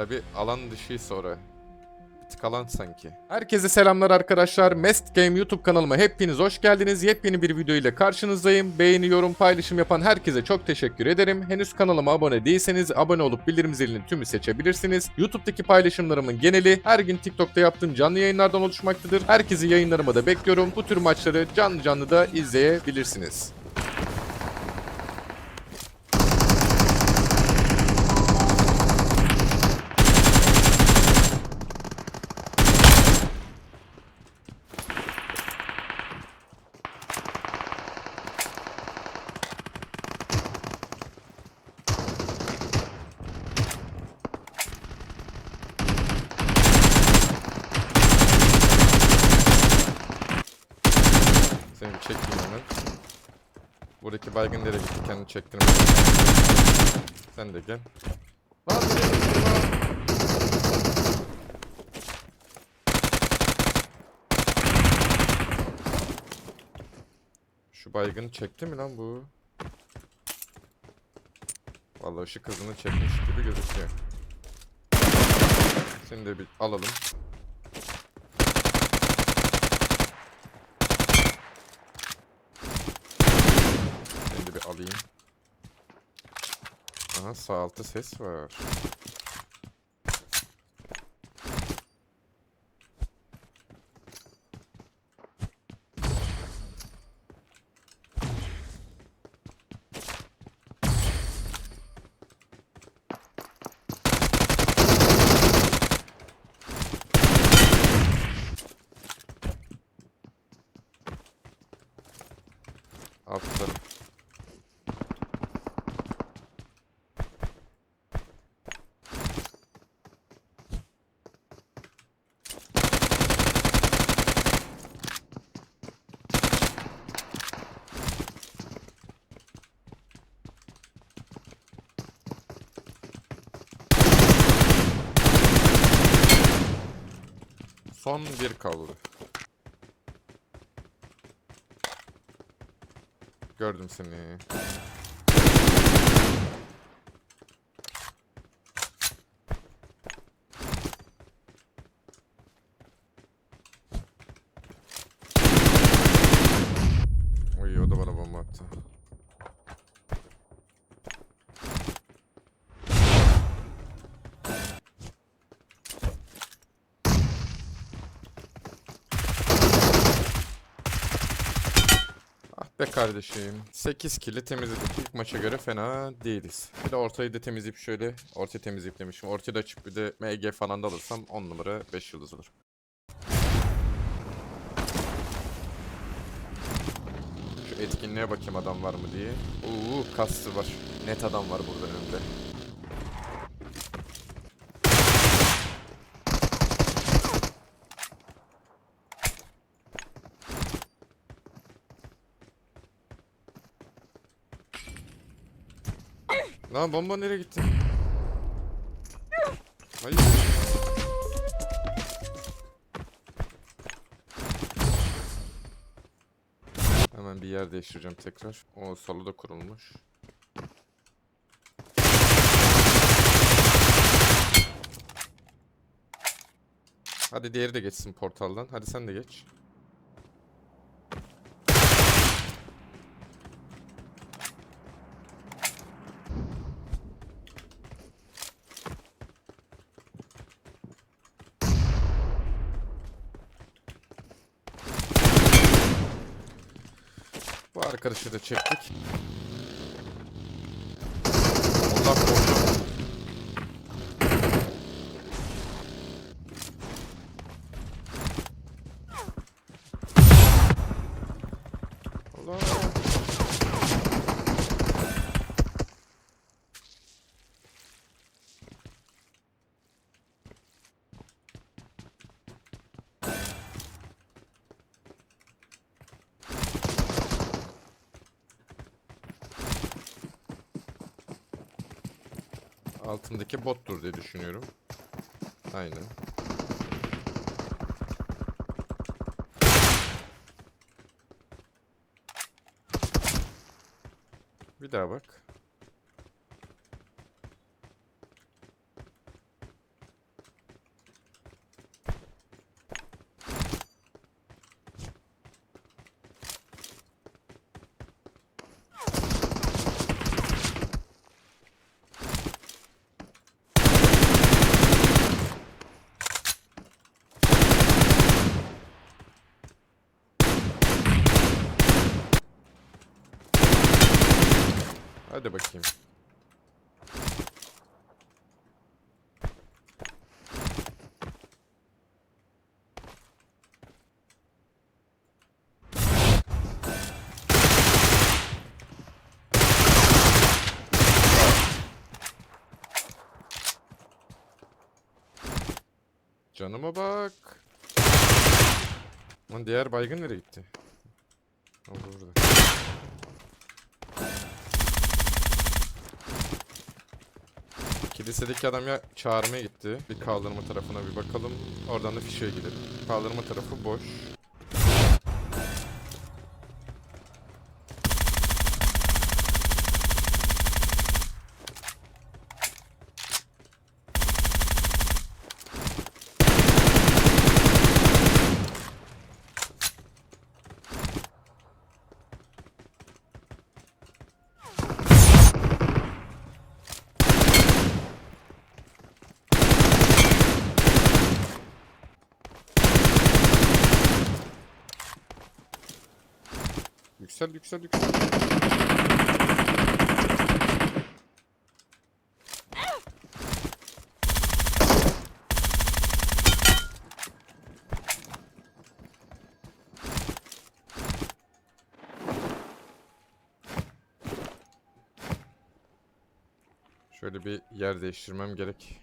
Tabi alan dışı sonra. Bir tık alan sanki. Herkese selamlar arkadaşlar. Mest Game YouTube kanalıma hepiniz hoş geldiniz. Yepyeni bir video ile karşınızdayım. Beğeni, yorum, paylaşım yapan herkese çok teşekkür ederim. Henüz kanalıma abone değilseniz abone olup bildirim zilini tümü seçebilirsiniz. YouTube'daki paylaşımlarımın geneli her gün TikTok'ta yaptığım canlı yayınlardan oluşmaktadır. Herkesi yayınlarıma da bekliyorum. Bu tür maçları canlı canlı da izleyebilirsiniz. Seni bir çekeyim hemen. Buradaki baygın nereye gitti kendini çektirme. Sen de gel. Lan? Şu baygını çekti mi lan bu? Vallahi ışık hızını çekmiş gibi gözüküyor. Seni de bir alalım. Seni de bir alayım. Aha sağ ses var. Son bir kaldı. Gördüm seni. Uy o da bana bomba attı. Kardeşim. 8 kili temizledik. İlk maça göre fena değiliz. Bir de ortayı da temizleyip şöyle ortayı temizleyip demişim. Ortayı da açıp bir de MG falan da alırsam 10 numara 5 yıldız olur. Şu etkinliğe bakayım adam var mı diye. Uuu kastı var. Net adam var burada önümde. Lan bomba nereye gitti? Hayır. Hemen bir yer değiştireceğim tekrar. O solu da kurulmuş. Hadi diğeri de geçsin portaldan. Hadi sen de geç. Bu arkadaşı da çektik. Altındaki bottur diye düşünüyorum. Aynen. Bir daha bak. Hadi bakayım. Canıma bak. Lan diğer baygın nereye gitti? O burada. Kilisedeki adam ya çağırmaya gitti. Bir kaldırma tarafına bir bakalım. Oradan da fişeye gidelim. Kaldırma tarafı boş. Yüksel yüksel yüksel. Şöyle bir yer değiştirmem gerek.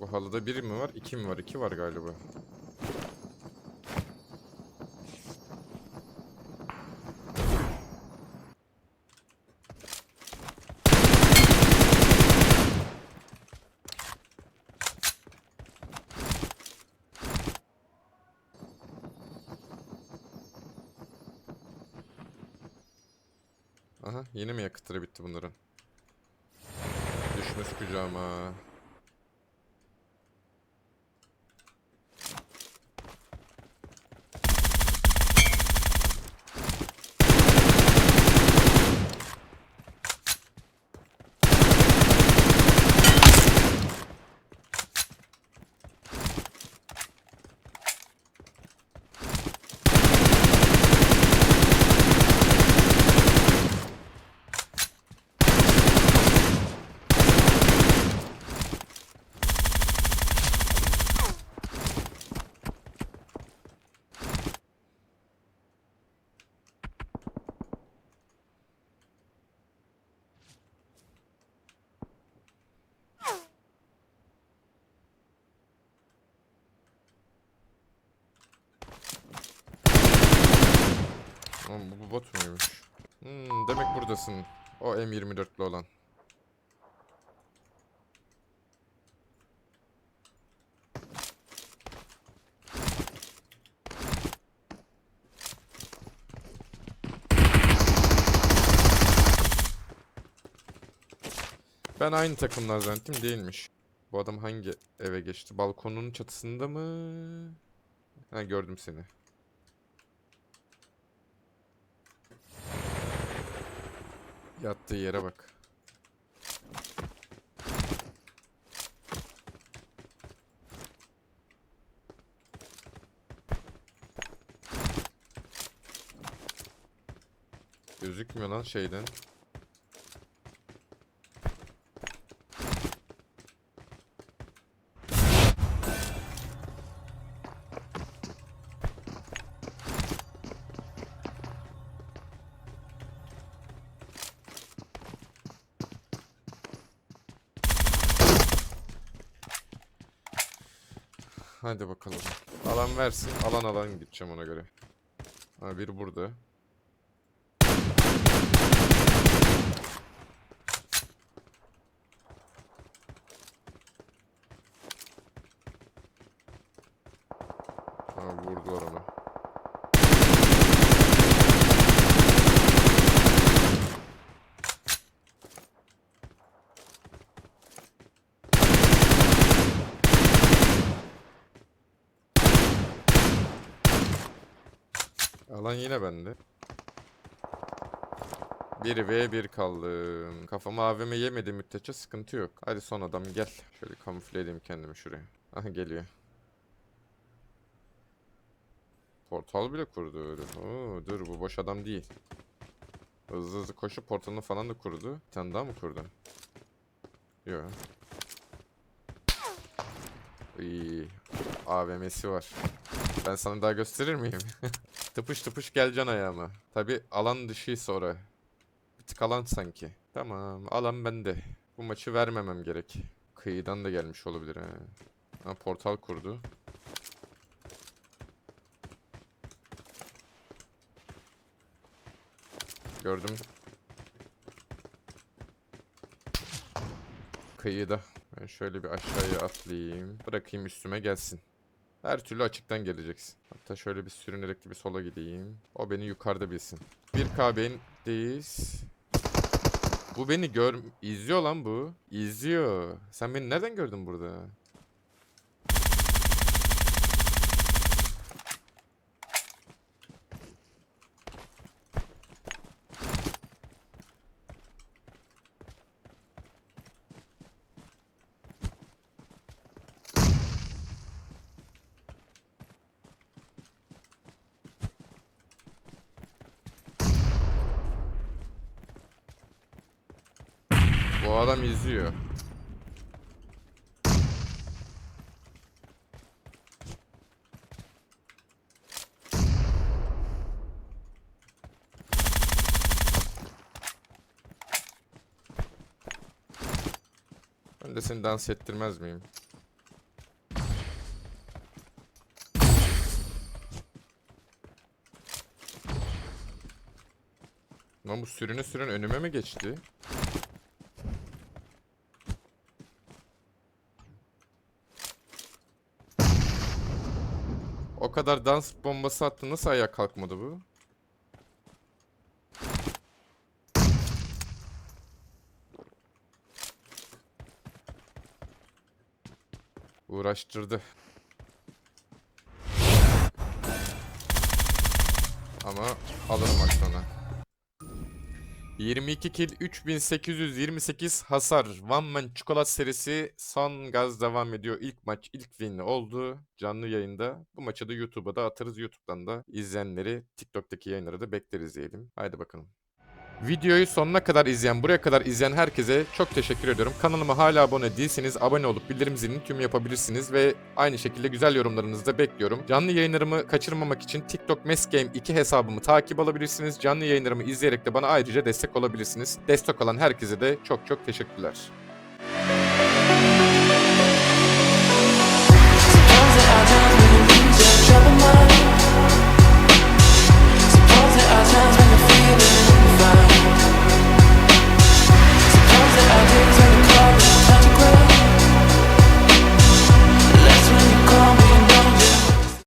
Bu halıda biri mi var, iki mi var? İki var galiba. Aha yine mi yakıtları bitti bunların? Düşmüş kucağıma. Bu, bu bot muymuş? Hmm, demek buradasın. O M24'lü olan. Ben aynı takımlar zannettim değilmiş. Bu adam hangi eve geçti? Balkonun çatısında mı? Ha gördüm seni. Yattığı yere bak. Gözükmüyor lan şeyden. Hadi bakalım. Alan versin. Alan alan gideceğim ona göre. Ha biri burada. Ha vurdular onu. Alan yine bende. 1 v 1 kaldım. Kafama AVM yemedi müddetçe sıkıntı yok. Hadi son adam gel. Şöyle kamufle edeyim kendimi şuraya. Aha geliyor. Portal bile kurdu öyle. Oo, dur bu boş adam değil. Hızlı hızlı koşup portalını falan da kurdu. Bir tane daha mı kurdu? Yok. İyi. AVM'si var. Ben sana daha gösterir miyim? tıpış tıpış geleceksin ayağıma. Tabi alan dışı sonra. Bir tık alan sanki. Tamam alan bende. Bu maçı vermemem gerek. Kıyıdan da gelmiş olabilir ha. Ha portal kurdu. Gördüm. Kıyıda. Ben şöyle bir aşağıya atlayayım. Bırakayım üstüme gelsin. Her türlü açıktan geleceksin. Hatta şöyle bir sürünerek bir sola gideyim. O beni yukarıda bilsin. 1K bendeyiz. Bu beni gör... izliyor lan bu. İzliyor. Sen beni nereden gördün burada? Adam izliyor. Ben de seni dans ettirmez miyim? Lan bu sürüne sürün önüme mi geçti? O kadar dans bombası attı nasıl ayağa kalkmadı bu? Uğraştırdı. Ama alırım aklına. 22 kill 3828 hasar. One Man Çikolat serisi son gaz devam ediyor. İlk maç ilk win oldu canlı yayında. Bu maçı da YouTube'a da atarız. YouTube'dan da izleyenleri TikTok'taki yayınları da bekleriz diyelim. Haydi bakalım. Videoyu sonuna kadar izleyen, buraya kadar izleyen herkese çok teşekkür ediyorum. Kanalıma hala abone değilseniz abone olup bildirim zilini tüm yapabilirsiniz ve aynı şekilde güzel yorumlarınızı da bekliyorum. Canlı yayınlarımı kaçırmamak için TikTok Mesgame 2 hesabımı takip alabilirsiniz. Canlı yayınlarımı izleyerek de bana ayrıca destek olabilirsiniz. Destek olan herkese de çok çok teşekkürler.